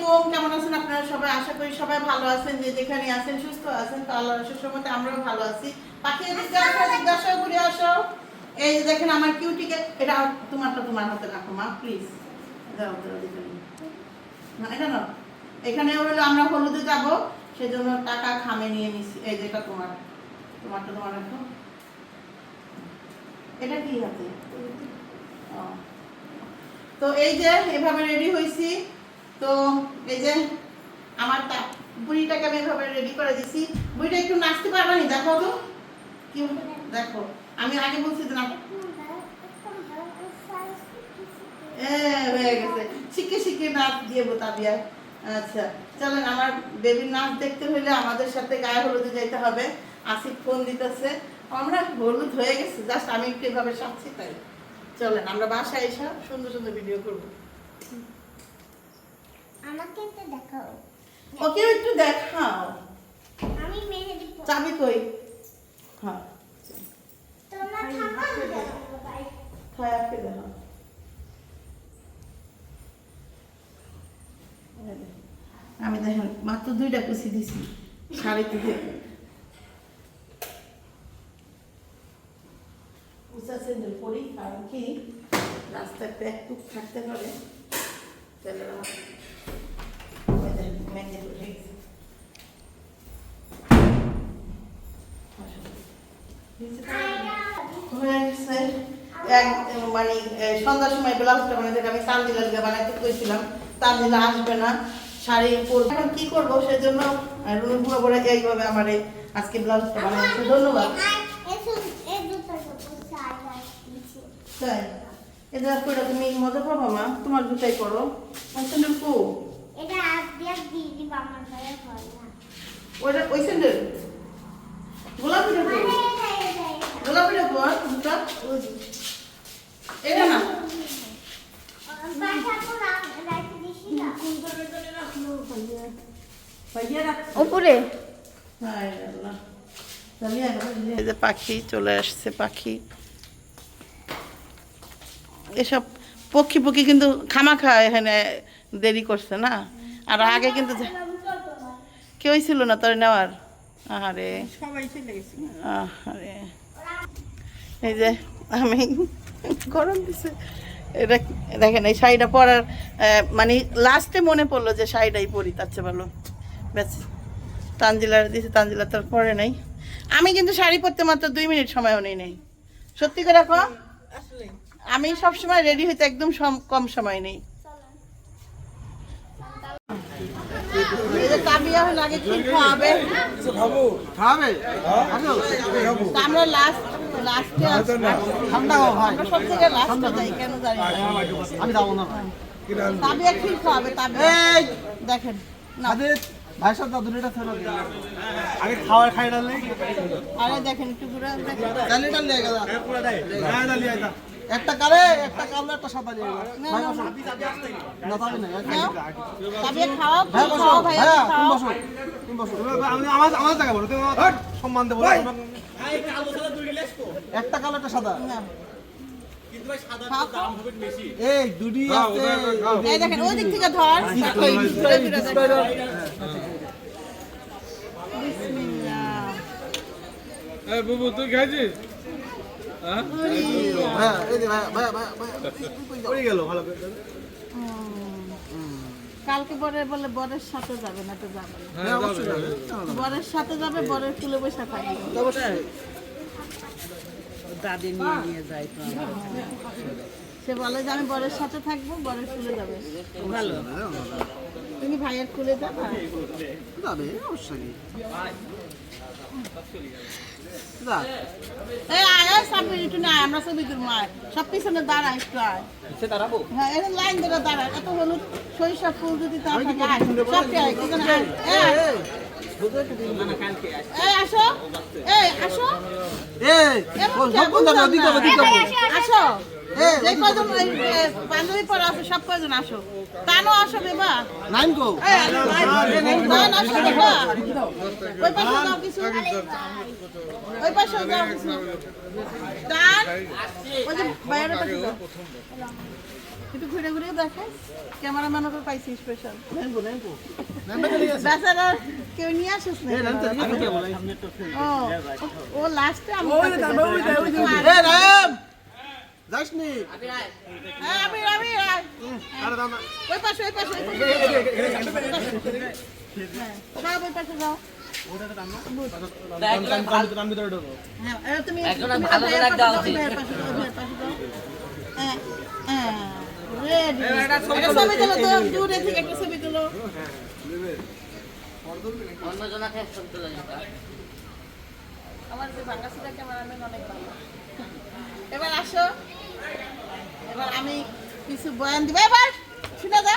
আলাইকুম কেমন আছেন আপনারা সবাই? আশা করি সবাই ভালো আছেন, যে যেখানে আছেন, সুস্থ আছেন, তো আমরাও ভালো আছি। পাখি আসো এই যে দেখেন আমার কিউটিকে এটা তোমার হাতে রাখো মা প্লিজ এখানে আমরা হলুদে যাব, সেজন্য টাকা খামে নিয়ে নিছি। এই যেটা তোমার। তোমারটা তোমার রাখো। এটা কি ও। তো এই যে, এভাবে রেডি হয়েছি তো এই যে আমার তা বুড়িটাকে আমি এভাবে রেডি করে দিছি। বুড়িটা একটু নাচতে পারবে নি? দেখো তো। কি দেখো। আমি আগে বলছি না এ, হয়ে গেছে। শিখে শিখে নাচ দিয়ে তাবিয়া আচ্ছা চলেন আমার বেবির নাচ দেখতে হলে আমাদের সাথে গায়ে হলুদে যাইতে হবে। আসিফ ফোন দিতেছে। আমরা হলুদ হয়ে গেছে। জাস্ট আমি একটু এভাবে সাজছি তাই। চলেন আমরা বাসায় এসে সুন্দর সুন্দর ভিডিও করব। আমাকে তো দেখাও। ওকে একটু দেখাও। আমি মেহেদি। চাবি কই? হ্যাঁ। তোমরা থাকো আমি দেখাবো, bye. খায় দেখাও আমি দেখেন মাত্র দুইটা কুচি দিছি শাড়িতে উঁচা স্যান্ডেল পরি কারণ কি? রাস্তায় প্যাক টুক থাকতে পারে। তাহলে এক- মানে সন্ধ্যার সময় ব্লাউজটা আমি বানাইতে কইছিলাম তানজিলা আসবে না শাড়ি পরবো এখন কি। করব সেজন্য রুম পুরো করে এইভাবে আমার আজকে ব্লাউজটা বানাইছে ধন্যবাদ। তাই এদের তুমি মজা পাবো মা? তোমার জুতাই করো। কো এটা আজ দিয়ে দিয়ে দিবা, আমার ঘরে হয় না। ওইটা ওই স্যান্ডেল গোলাপিটা কো আরে, এটা, এটা, এটা। গোলাপিটা কো জুতা এটা না? বাসা তো রাখ- রাখতে দিছি না। উপরে এই পাখি চলে আসছে পাখি। এসব পক্ষী পক্ষী কিন্তু খামাখা এখানে দেরি করছে না? আর আগে কিন্তু কেউই ছিল না তোর নেওয়ার? আহারে। সবাই আহারে। এই যে আমি গরম দিছে। এটা দেখেন এই শাড়িটা পরার মানে লাস্টে মনে পড়ল যে শাড়িটাই পরি তার চেয়ে ভালো। ব্যাস। তানজিলার দিছে তানজিলা তোর পরে নাই। আমি কিন্তু শাড়ি পরতে মাত্র দুই মিনিট সময়ও নেই নেই। সত্যি করে রাখো আমি সব সময় রেডি হইতে একদম কম সময় নেই এই যে তাবিয়া হলে আগে কি খাওয়াবে খাবে? আমরা লাস্ট লাস্টে ঠান্ডা হও সব থেকে লাস্টে যাই কেন জানি আমি যাব না তাবিয়া ক্ষীর খাওয়াবে তাবিয়া দেখেন না। ভাই সাহেব দাদু এটা ছিল আগে খাওয়ার খাই ডালে আরে দেখেন একটু ঘুরে দেখেন। ডালে ডালে গেল। ডালে আইতা একটা কালে একটা কালো একটা সাদা গেল না, ভাই না, বসো। না। তাবে না নাও। তাবিয়া ভাই বসো। তুমি বসো। তুমি বসো। আমি আমার আমার জায়গা বলো তুমি আমার সম্মান দেবো একটা কালো একটা সাদা। খাও, খাও। এই দুটি আছে। এই দেখেন ওই দিক থেকে ধর। ওই ঘুরে ফিরে দেখেন। বিসমিল্লাহ। এই বুবু তুই খাইছিস? কালকে বরের বলে বরের সাথে যাবে না তো যাবে হ্যাঁ বরের সাথে যাবে বরের কুলে বসে থাকবে। দাদি নিয়ে নিয়ে যাই তো। সে বলে যে আমি বরের সাথে থাকব বরের কুলে যাবে। ভালো। তুমি ভাইয়ের কুলে যাবা? যাবে অবশ্যই। আমরা ছবি তুলবো সব পিছনে দাঁড়া একটু আয়। হ্যাঁ এরকম লাইন ধরে দাঁড়া এত হলুদ সরিষা ফুল যদি আসো। আসো আসো। যে কয়জন এই, এ, বান্ধবী পরে আসো সব কয়জন আসো? তানও আসো বেবা নাইন কো এই, আসো বেবা ওই পাশে যাও কিছু। ওই পাশে যাও কিছু। তান ওই যে বাইরে পাশে যাও একটু ঘুরে ঘুরে দেখে। ক্যামেরাম্যানও তো পাইছি স্পেশাল বেচারা কেউ নিয়ে আসিস না ও ও লাস্টে আমি এ রাম যাসনি হ্যাঁ, আমি আমি আয়। আরে দাও না ওই পাশে ওই পাশে হ্যাঁ, যাও ওই পাশে যাও হ্যাঁ। হ্যাঁ, হ্যাঁ। আমার যে ক্যামেরাম্যান অনেক ভালো। এবার আসো এবার আমি কিছু বয়ান দিব। এবার শুনে যা।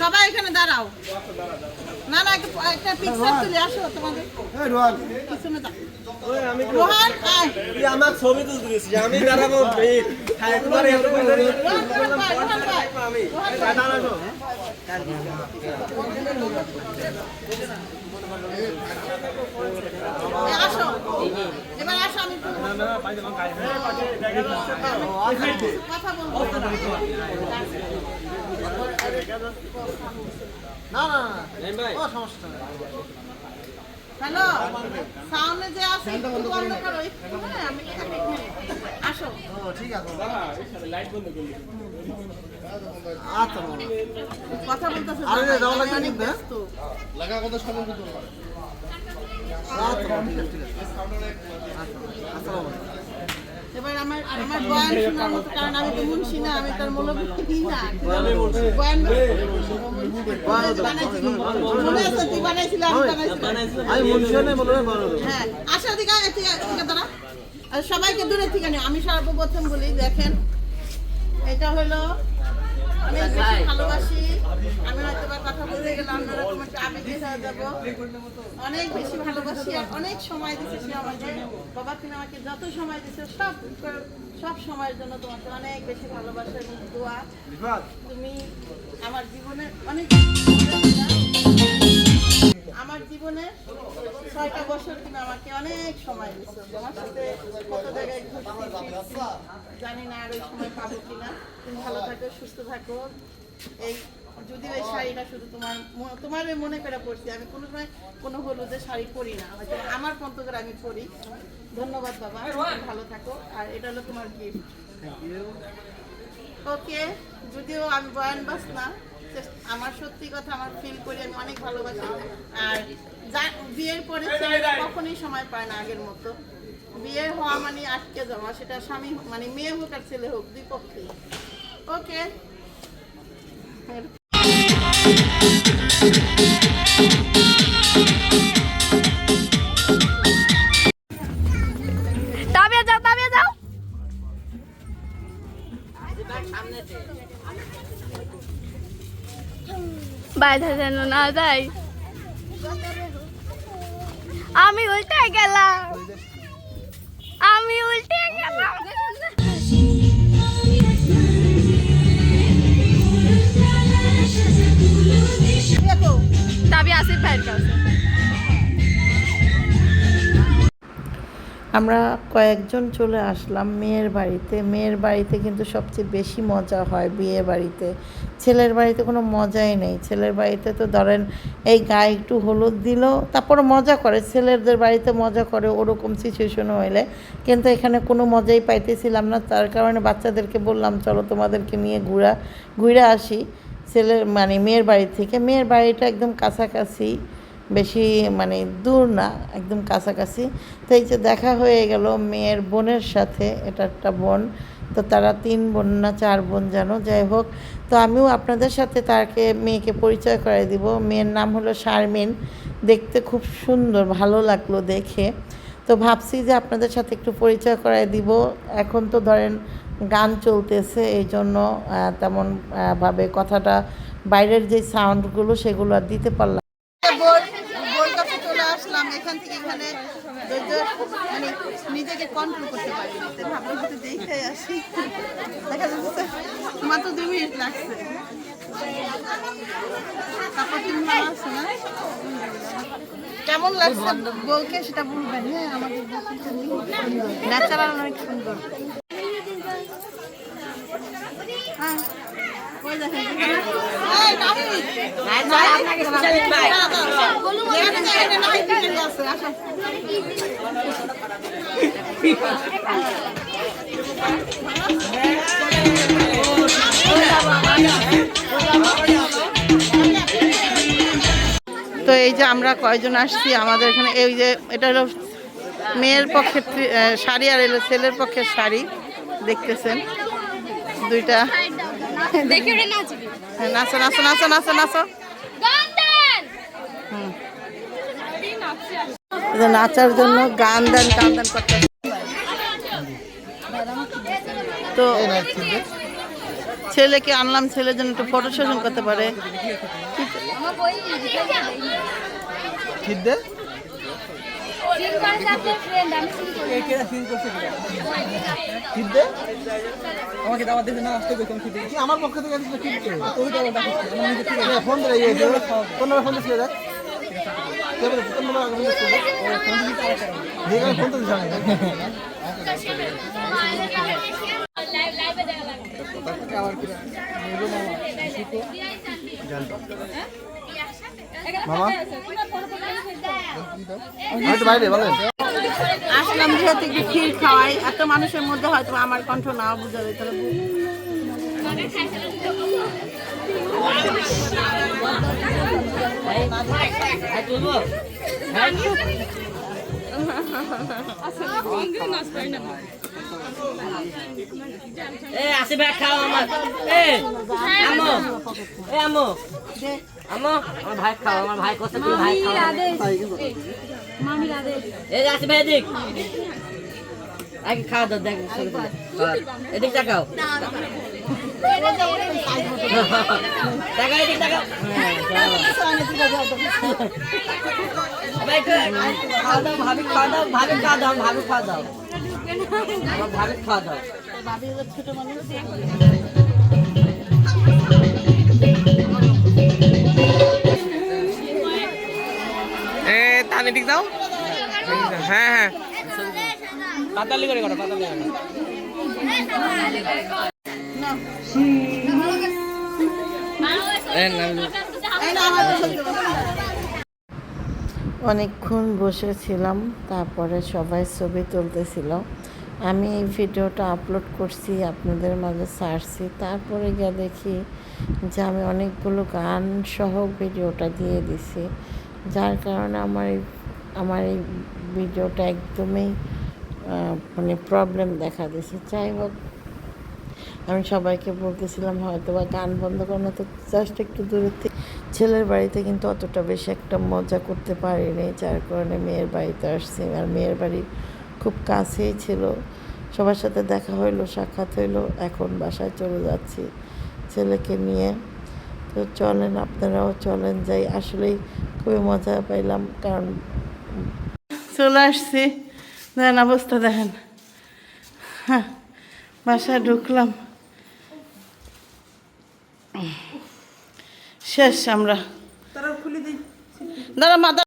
সবাই এখানে দাঁড়াও। না না একটা পিকচার তুলে আসো তোমাদের। এই রোহান আয়। তুই আমার ছবি আমি দাঁড়াবো এই এত করে রোহান রোহান ভাই রোহান ভাই। আমি দাঁড়াবো আসো। এবার আসো আমি কথা বলব। না না ও সমস্যা হ্যালো সামনে যে আছে একটু বন্ধ করো একটু হ্যাঁ আমি আসো ও ঠিক আছে আচ্ছা বাবা। কথা বলতেছে আরে রে, যাওয়া লাগবে অনেক কিন্তু, হ্যাঁ? ব্যস্ত। আচ্ছা আচ্ছা আচ্ছা বাবা। এবার আমার আমার বয়ান শোনার মতো কারণ আমি তো মুন্সি না আমি তার মূল কি না। বয়ান মনে আছে তুই হ্যাঁ দিকে দাঁড়া। আর সবাইকে দূরে থেকে আমি সর্বপ্রথম বলি দেখেন এটা হলো আমি বেশি ভালোবাসি। আমি হয়তো বা কথা বলতে গেলে অন্যরকম একটা আবেগে হয়ে যাব। অনেক বেশি ভালোবাসি আর অনেক সময় দিচ্ছে সে আমাকে। বাবা তুমি আমাকে যত সময় দিচ্ছে সব সব সময়ের জন্য তোমাকে অনেক বেশি ভালোবাসা এবং দোয়া। তুমি আমার জীবনে অনেক আমার জীবনে ছয়টা বছর তুমি আমাকে অনেক সময় দিচ্ছ তোমার সাথে কত জায়গায় জানি না আর ওই সময় পাবো কিনা। তুমি ভালো থাকো, সুস্থ থাকো। এই যদি ওই শাড়িটা শুধু তোমার তোমার মনে করে পড়ছি আমি কোনো সময় কোনো হলুদের শাড়ি পরি না। আমার পন্ত আমি পরি। ধন্যবাদ বাবা ভালো থাকো। আর এটা হলো তোমার গিফট ওকে, যদিও আমি বয়ান বাস না আমার সত্যি কথা, আমার ফিল করি, আমি অনেক ভালোবাসি। আর যা- বিয়ের পরে কখনোই সময় পায় না আগের মতো। বিয়ে হওয়া মানে আটকে যাওয়া, সেটা স্বামী মানে মেয়ে হোক আর ছেলে হোক দুই পক্ষে ওকে বাইরে যেন না যাই। আমি উল্টে গেলাম। আমি উল্টে গেলাম। আমরা কয়েকজন চলে আসলাম মেয়ের বাড়িতে। মেয়ের বাড়িতে কিন্তু সবচেয়ে বেশি মজা হয় বিয়ে বাড়িতে। ছেলের বাড়িতে কোনো মজাই নেই। ছেলের বাড়িতে তো ধরেন এই গায়ে একটু হলুদ দিল, তারপর মজা করে। ছেলেদের বাড়িতে মজা করে, ওরকম সিচুয়েশন হইলে। কিন্তু এখানে কোনো মজাই পাইতেছিলাম না। তার কারণে বাচ্চাদেরকে বললাম, চলো তোমাদেরকে নিয়ে ঘুরা, ঘুরে আসি। ছেলের মানে মেয়ের বাড়ি থেকে। মেয়ের বাড়িটা একদম কাছাকাছি, বেশি মানে দূর না, একদম কাছাকাছি। তো এই যে দেখা হয়ে গেল মেয়ের বোনের সাথে, এটা একটা বোন। তো তারা তিন বোন না চার বোন যেন যাই হোক। তো আমিও আপনাদের সাথে তাকে মেয়েকে পরিচয় করাই দিব। মেয়ের নাম হলো শারমিন। দেখতে খুব সুন্দর ভালো লাগল দেখে। তো ভাবছি যে আপনাদের সাথে একটু পরিচয় করাই দিব। এখন তো ধরেন গান চলতেছে এই জন্য আহ, তেমন ভাবে কথাটা বাইরের যে সাউন্ডগুলো সেগুলো আর দিতে পারলাম বোর কাছে চলে আসলাম এখান থেকে এখানে ধৈর্য মানে নিজেকে কন্ট্রোল করতে পারি না। ভাবলাম একটু দেখে আসি। দেখা যাচ্ছে মাত্র দুই মিনিট লাগছে। কেমন লাগছে বউকে? সেটা বলবেন। হ্যাঁ আমাদের ন্যাচারাল অনেক সুন্দর। হ্যাঁ, তো এই যে আমরা কয়জন আসছি, আমাদের এখানে এই যে এটা হলো মেয়ের পক্ষে শাড়ি আর এলো ছেলের পক্ষের শাড়ি, দেখতেছেন দুইটা। দেখি ওটা নাচবি। হ্যাঁ, নাচো নাচো নাচো নাচো নাচো। নাচার জন্য গান দেন গান দেন করতে। তো ছেলেকে আনলাম ছেলের জন্য একটু ফটো সেশন করতে পারে। ঠিক দে সিন করে আপনার ফ্রেন্ড আমি সিন করি ঠিক দে আমাকে দাওয়াত দিতে না আসতে কইতাম কি আমার পক্ষ থেকে দিতে ঠিক দে তুই দাও ডাকিস ঠিক আছে ফোন ধরে এই ফোন দিছিস দেখ কে দেখ ফোন দেখে তো মামা? আমি বাইরে বলেন। আসলাম যেহেতু একটু ক্ষীর খাওয়াই এত মানুষের মধ্যে হয়তো আমার কণ্ঠ নাও বোঝা যায় তাহলে বু- ভাই খাও আমার। এ আমো। এ আমো আমো। আমার ভাই খাও আমার ভাই কষ্ট করে ভাই খাও এ যে আসি ভাই এদিক। আগে খাওয়া দাও দেখ এদিক তাকাও। তাকাও এদিক তাকাও। যাও। ভাই, খাওয়া দাও ভাবি খাওয়া দাও ভাবি খাওয়া দাও ভাবি খাওয়া দাও। ভাবি খাওয়া দাও। এ তানি দিক দাও হ্যাঁ হ্যাঁ। পাতালি করে করো পাতালি করে অনেকক্ষণ বসেছিলাম তারপরে সবাই ছবি তুলতেছিল। আমি এই ভিডিওটা আপলোড করছি, আপনাদের মাঝে ছাড়ছি। তারপরে গিয়ে দেখি যে আমি অনেকগুলো গান সহ ভিডিওটা দিয়ে দিছি। যার কারণে আমার এই আমার এই ভিডিওটা একদমই মানে প্রবলেম দেখা দিয়েছে যাই হোক, আমি সবাইকে বলতেছিলাম, হয়তো বা গান বন্ধ করানো তো জাস্ট একটু থেকে। ছেলের বাড়িতে কিন্তু অতটা বেশি একটা মজা করতে পারিনি, যার কারণে মেয়ের বাড়িতে আসছি। আর মেয়ের বাড়ি খুব কাছেই ছিল। সবার সাথে দেখা হইল সাক্ষাৎ হইল এখন বাসায় চলে যাচ্ছি ছেলেকে নিয়ে। তো চলেন আপনারাও চলেন যাই। আসলেই খুবই মজা পাইলাম কারণ চলে আসছি। দেখেন অবস্থা দেখেন। হ্যাঁ বাসায় ঢুকলাম। শেষ আমরা। দাঁড়া মাথা